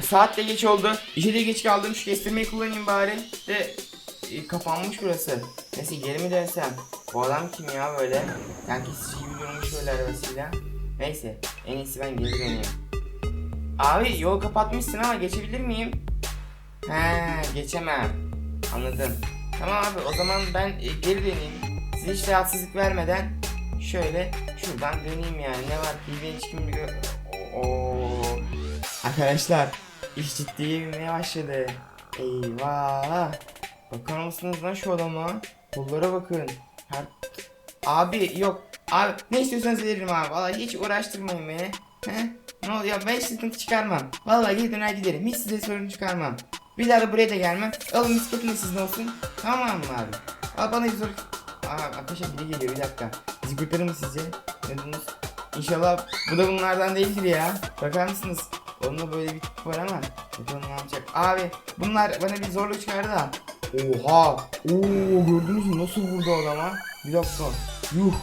Saat de geç oldu. İşe de geç kaldım. Şu kestirmeyi kullanayım bari. De e, kapanmış burası. Neyse geri mi dönsem? Bu adam kim ya böyle? Yani kesici gibi durmuş böyle arabasıyla. Neyse en iyisi ben geri döneyim. Abi yol kapatmışsın ama geçebilir miyim? He geçemem. Anladım. Tamam abi o zaman ben e, geri döneyim. Size hiç rahatsızlık vermeden şöyle şuradan döneyim yani. Ne var ki ben hiç kim biliyor. Oo. Arkadaşlar iş ciddiye başladı. Eyvah. Bakar mısınız lan şu adama? Kollara bakın. Her... Abi yok. Abi ne istiyorsanız veririm abi. Vallahi hiç uğraştırmayın beni. He? Ne oluyor? Ben hiç sıkıntı çıkarmam. Vallahi geri döner giderim. Hiç size sorun çıkarmam. Bir daha da buraya da gelmem. Alın bisikletin sizin olsun. Tamam mı abi? Al bana bir soru. Aa arkadaşlar biri geliyor bir dakika. Bizi kurtarır mı sizce? Ne diyorsunuz? İnşallah bu da bunlardan değildir ya. Bakar mısınız? Onunla böyle bir tip var ama bakalım ne yapacak. Abi bunlar bana bir zorluk çıkardı da. Oha! Oo gördünüz mü nasıl vurdu adama? Bir dakika. Yuh!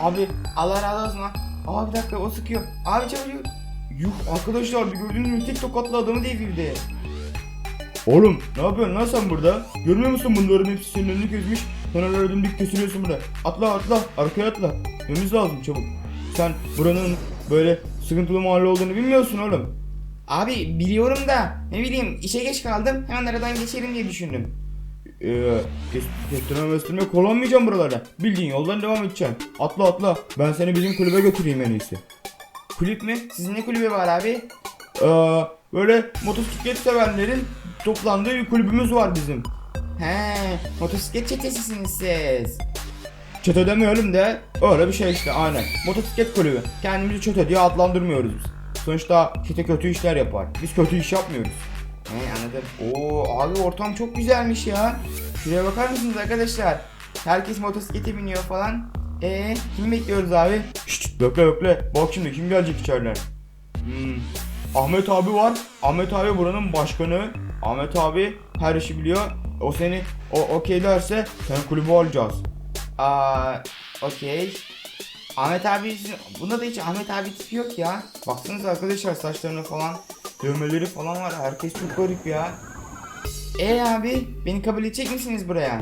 Abi Allah razı olsun lan. Aa bir dakika o sıkıyor. Abi çabuk. Yuh arkadaşlar bir gördünüz mü tek tokatla adamı devirdi. Oğlum ne yapıyorsun lan sen burada? Görmüyor musun bunların hepsi senin önünü kesmiş. Hala dimdik kesiliyorsun burada. Atla atla arkaya atla. Yememiz lazım çabuk. Sen buranın böyle sıkıntılı mahalle olduğunu bilmiyorsun oğlum. Abi biliyorum da ne bileyim işe geç kaldım hemen aradan geçerim diye düşündüm. Ee, kes, kestirme mestirme kullanmayacağım buralarda. Bildiğin yoldan devam edeceksin. Atla atla. Ben seni bizim kulübe götüreyim en iyisi. Kulüp mü? Sizin ne kulübü var abi? Ee, böyle motosiklet sevenlerin toplandığı bir kulübümüz var bizim. He, motosiklet çetesisiniz siz. Çete demeyelim de öyle bir şey işte aynen. Motosiklet kulübü. Kendimizi çete diye adlandırmıyoruz biz. Sonuçta çete kötü işler yapar. Biz kötü iş yapmıyoruz. He anladım. Oo abi ortam çok güzelmiş ya. Şuraya bakar mısınız arkadaşlar? Herkes motosiklete biniyor falan. Ee, kimi bekliyoruz abi? Şşt bekle bekle. Bak şimdi kim gelecek içeriden? Hmm. Ahmet abi var. Ahmet abi buranın başkanı. Ahmet abi her işi biliyor. O seni o okey derse sen kulübü alacağız. Aa, okey. Ahmet abi, bunda da hiç Ahmet abi tipi yok ya. Baksanıza arkadaşlar saçlarına falan, dövmeleri falan var. Herkes çok garip ya. E abi, beni kabul edecek misiniz buraya?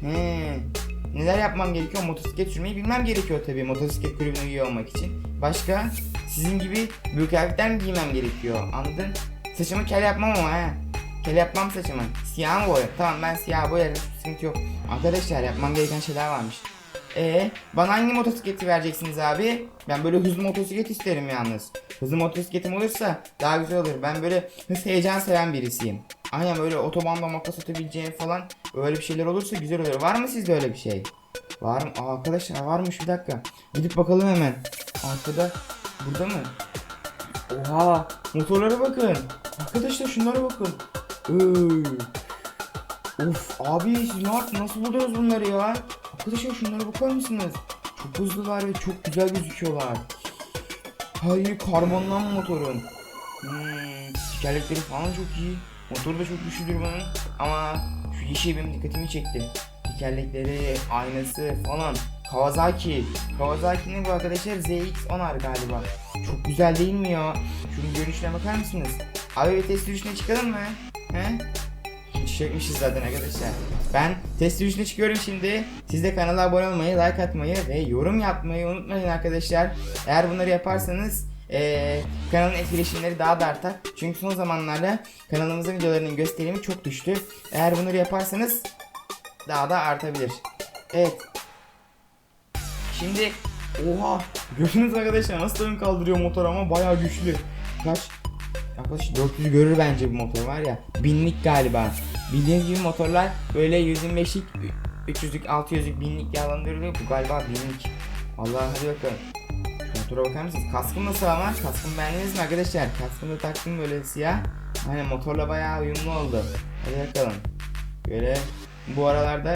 He. Neler yapmam gerekiyor? Motosiklet sürmeyi bilmem gerekiyor tabii motosiklet kulübüne üye olmak için. Başka? Sizin gibi büyük mi giymem gerekiyor? Anladın? Saçımı kel yapmam ama ha. Kel yapmam saçımı. Siyah mı boya? Tamam ben siyah boyarım. Sıkıntı yok. Arkadaşlar yapmam gereken şeyler varmış. Ee, bana hangi motosikleti vereceksiniz abi? Ben böyle hızlı motosiklet isterim yalnız. Hızlı motosikletim olursa daha güzel olur. Ben böyle hız heyecan seven birisiyim. Aynen böyle otobanda makas atabileceğim falan öyle bir şeyler olursa güzel olur. Var mı sizde öyle bir şey? Var mı? Aa, arkadaşlar varmış bir dakika. Gidip bakalım hemen. Arkada burada mı? Oha motorlara bakın. Arkadaşlar şunlara bakın. Öy. Of abi siz? Nasıl buldunuz bunları ya? Arkadaşlar şunlara bakar mısınız? Çok hızlılar ve çok güzel gözüküyorlar. Hay karbonlan motorun. Hmm, tekerlekleri falan çok iyi. Motor da çok güçlüdür bunun. Ama şu yeşil benim dikkatimi çekti. Tekerlekleri, aynası falan. Kawasaki. Kawasaki'nin bu arkadaşlar ZX-10R galiba. Çok güzel değil mi ya? Şunun görünüşüne bakar mısınız? Abi bir test sürüşüne çıkalım mı? He? Çekmişiz zaten arkadaşlar. Ben test sürüşüne çıkıyorum şimdi. Siz de kanala abone olmayı, like atmayı ve yorum yapmayı unutmayın arkadaşlar. Eğer bunları yaparsanız eee, kanalın etkileşimleri daha da artar. Çünkü son zamanlarda kanalımızın videolarının gösterimi çok düştü. Eğer bunları yaparsanız daha da artabilir. Evet. Şimdi oha gördünüz arkadaşlar nasıl ön kaldırıyor motor ama bayağı güçlü. Kaç? Yaklaşık 400 görür bence bu motor var ya. Binlik galiba. Bildiğiniz gibi motorlar böyle 125'lik, 300'lük, 600'lük, binlik yağlandırılıyor. Bu galiba binlik. Allah hadi bakalım. Motora bakar mısınız? Kaskım nasıl ama? Kaskımı beğendiniz mi arkadaşlar? Kaskımı da taktım böyle siyah. Hani motorla bayağı uyumlu oldu. Hadi bakalım. Böyle bu aralarda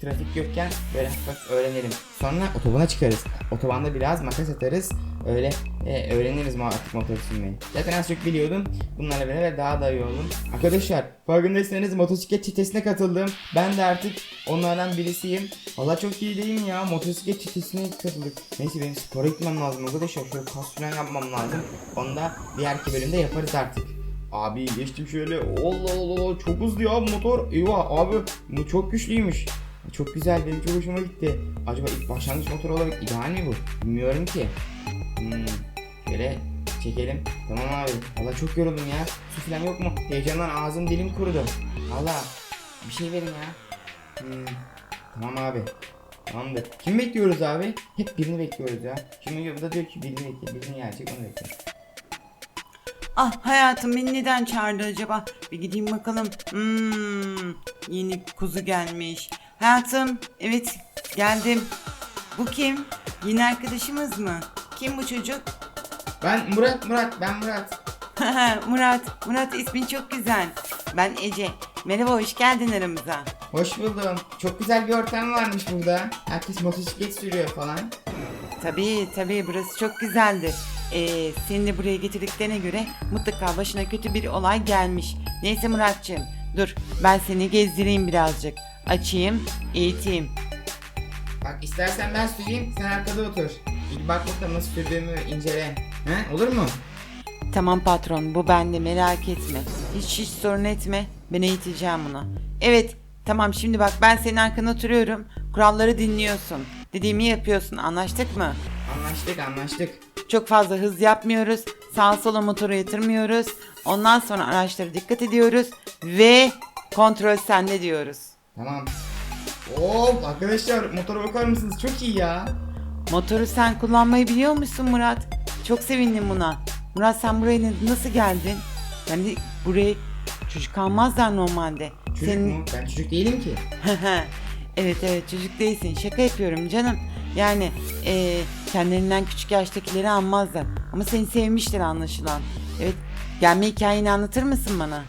trafik yokken böyle hafif öğrenelim. Sonra otobana çıkarız. Otobanda biraz makas atarız. Öyle e, öğreniriz artık motor sürmeyi. Zaten az çok biliyordum. Bunlarla beraber daha da iyi oldum. Arkadaşlar farkındaysanız motosiklet çetesine katıldım. Ben de artık onlardan birisiyim. Valla çok iyi değil mi ya? Motosiklet çetesine katıldık. Neyse benim spora gitmem lazım arkadaşlar. Şöyle kas falan yapmam lazım. Onu da diğerki bölümde yaparız artık. Abi geçtim şöyle. Allah Allah çok hızlı ya motor. Eyvah abi bu çok güçlüymüş. Çok güzel benim çok hoşuma gitti. Acaba ilk başlangıç motoru olarak ideal mi bu? Bilmiyorum ki. Hmm, şöyle çekelim. Tamam abi. Valla çok yoruldum ya. Su falan yok mu? Heyecandan ağzım dilim kurudu. Valla bir şey verin ya. Hmm, tamam abi. Tamamdır. Kim bekliyoruz abi? Hep birini bekliyoruz ya. Şimdi bu da diyor ki birini bekle. Birini gelecek onu bekle. Ah hayatım beni neden çağırdı acaba? Bir gideyim bakalım. Hmm, yeni kuzu gelmiş. Hayatım evet geldim. Bu kim? Yeni arkadaşımız mı? Kim bu çocuk? Ben Murat Murat ben Murat. Murat. Murat ismin çok güzel. Ben Ece. Merhaba hoş geldin aramıza. Hoş buldum. Çok güzel bir ortam varmış burada. Herkes motosiklet sürüyor falan. Tabii tabii burası çok güzeldir. Ee, seni de buraya getirdiklerine göre mutlaka başına kötü bir olay gelmiş. Neyse Muratcığım dur ben seni gezdireyim birazcık. Açayım, eğiteyim. Bak istersen ben süreyim sen arkada otur. Bir bak bakalım nasıl sürdüğümü incele. He olur mu? Tamam patron bu bende merak etme. Hiç hiç sorun etme. Ben eğiteceğim bunu. Evet tamam şimdi bak ben senin arkana oturuyorum. Kuralları dinliyorsun. Dediğimi yapıyorsun anlaştık mı? Anlaştık anlaştık. Çok fazla hız yapmıyoruz. Sağa sola motoru yatırmıyoruz. Ondan sonra araçlara dikkat ediyoruz. Ve kontrol sende diyoruz. Tamam. Oo arkadaşlar motora bakar mısınız? Çok iyi ya. Motoru sen kullanmayı biliyor musun Murat? Çok sevindim buna. Murat sen buraya nasıl geldin? Yani buraya çocuk almazlar normalde. Çocuk mu? Ben çocuk değilim ki. evet evet çocuk değilsin. Şaka yapıyorum canım. Yani eee kendilerinden küçük yaştakileri almazlar. Ama seni sevmiştir anlaşılan. Evet gelme hikayeni anlatır mısın bana?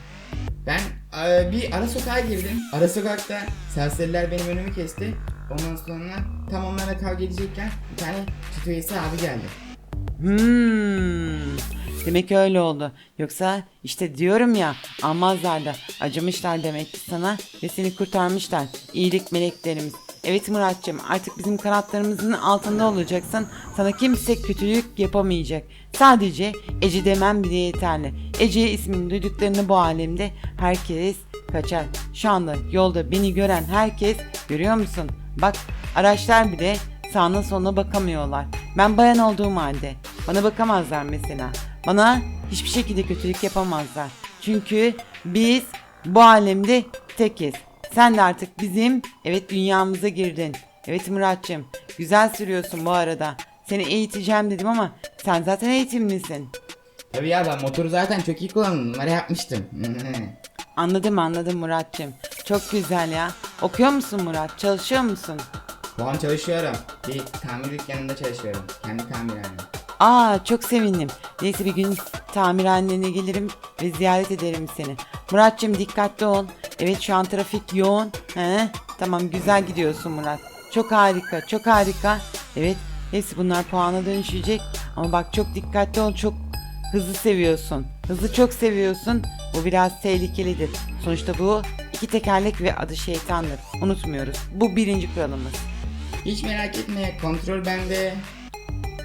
Ben e, bir ara sokağa girdim. Ara sokakta serseriler benim önümü kesti. Ondan sonra tam onlarla kavga edecekken bir tane üyesi abi geldi. Hmm. Demek öyle oldu. Yoksa işte diyorum ya almazlar da acımışlar demek ki sana ve seni kurtarmışlar. İyilik meleklerimiz. Evet Muratcığım artık bizim kanatlarımızın altında olacaksın. Sana kimse kötülük yapamayacak. Sadece Ece demem bile yeterli. Ece ismini duyduklarını bu alemde herkes kaçar. Şu anda yolda beni gören herkes görüyor musun? Bak araçlar bile sağına soluna bakamıyorlar. Ben bayan olduğum halde bana bakamazlar mesela. Bana hiçbir şekilde kötülük yapamazlar. Çünkü biz bu alemde tekiz. Sen de artık bizim evet dünyamıza girdin. Evet Muratcığım güzel sürüyorsun bu arada. Seni eğiteceğim dedim ama sen zaten eğitimlisin. Tabii ya ben motoru zaten çok iyi kullandım. Numara yapmıştım. Anladım anladım Muratcığım. Çok güzel ya. Okuyor musun Murat? Çalışıyor musun? Şu an çalışıyorum. Bir tamir dükkanında çalışıyorum. Kendi tamirhanem. Aa çok sevindim. Neyse bir gün tamirhanene gelirim ve ziyaret ederim seni. Muratcığım dikkatli ol. Evet şu an trafik yoğun. He, tamam güzel gidiyorsun Murat. Çok harika çok harika. Evet hepsi bunlar puana dönüşecek. Ama bak çok dikkatli ol çok hızlı seviyorsun. Hızlı çok seviyorsun. Bu biraz tehlikelidir. Sonuçta bu iki tekerlek ve adı şeytandır. Unutmuyoruz. Bu birinci kuralımız. Hiç merak etme kontrol bende.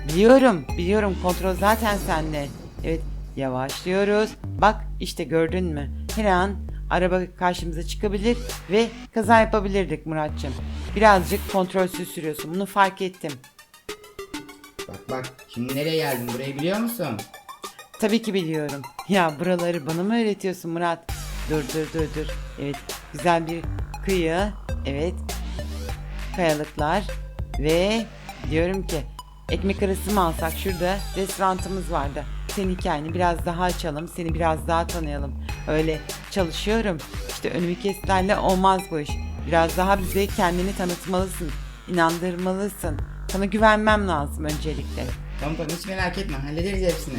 Biliyorum, biliyorum kontrol zaten sende. Evet, yavaşlıyoruz. Bak işte gördün mü? Her an araba karşımıza çıkabilir ve kaza yapabilirdik Muratcığım. Birazcık kontrolsüz sürüyorsun. Bunu fark ettim. Bak bak şimdi nereye geldim burayı biliyor musun? Tabii ki biliyorum. Ya buraları bana mı öğretiyorsun Murat? Dur dur dur dur. Evet, güzel bir kıyı. Evet. Kayalıklar ve diyorum ki ekmek arası mı alsak şurada restorantımız vardı. Senin hikayeni biraz daha açalım, seni biraz daha tanıyalım. Öyle çalışıyorum. İşte önümü keslerle olmaz bu iş. Biraz daha bize kendini tanıtmalısın, inandırmalısın. Sana güvenmem lazım öncelikle. Tamam tamam hiç merak etme hallederiz hepsini.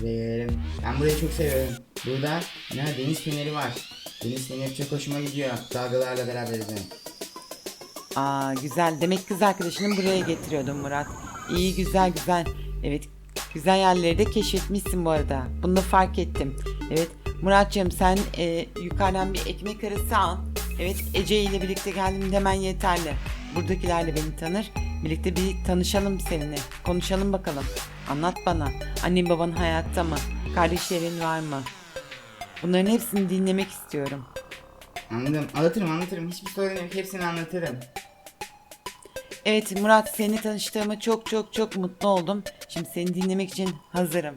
Buraya. Ben burayı çok seviyorum. Burada ne deniz feneri var. Feneri çok hoşuma gidiyor. Dalgalarla beraber izlemek. Aa güzel. Demek kız arkadaşını buraya getiriyordun Murat. İyi güzel güzel. Evet güzel yerleri de keşfetmişsin bu arada. Bunu da fark ettim. Evet Muratcığım sen e, yukarıdan bir ekmek arası al. Evet Ece ile birlikte geldim demen yeterli. Buradakiler de beni tanır. Birlikte bir tanışalım seninle. Konuşalım bakalım. Anlat bana. Annen baban hayatta mı? Kardeşlerin var mı? Bunların hepsini dinlemek istiyorum. Anladım. Anlatırım anlatırım. Hiçbir sorun yok. Hepsini anlatırım. Evet Murat seni tanıştığıma çok çok çok mutlu oldum. Şimdi seni dinlemek için hazırım.